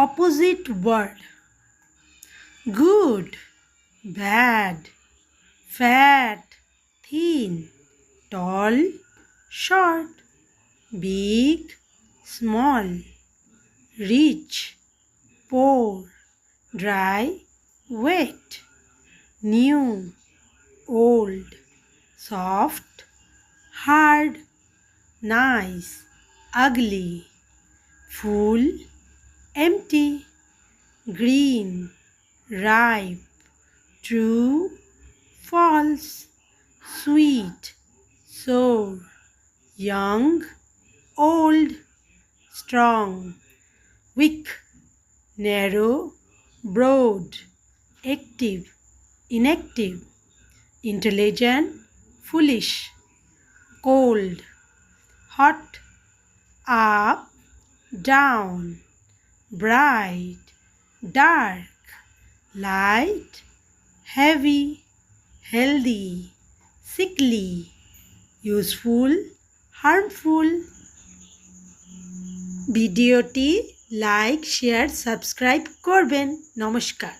opposite word good bad fat thin tall short big small rich poor dry wet new old soft hard nice ugly full empty, green, ripe, true, false, sweet, sour, young, old, strong, weak, narrow, broad, active, inactive, intelligent, foolish, cold, hot, up, down, bright, dark, light, heavy, healthy, sickly, useful, harmful. ভিডিওটি like share subscribe করবেন নমস্কার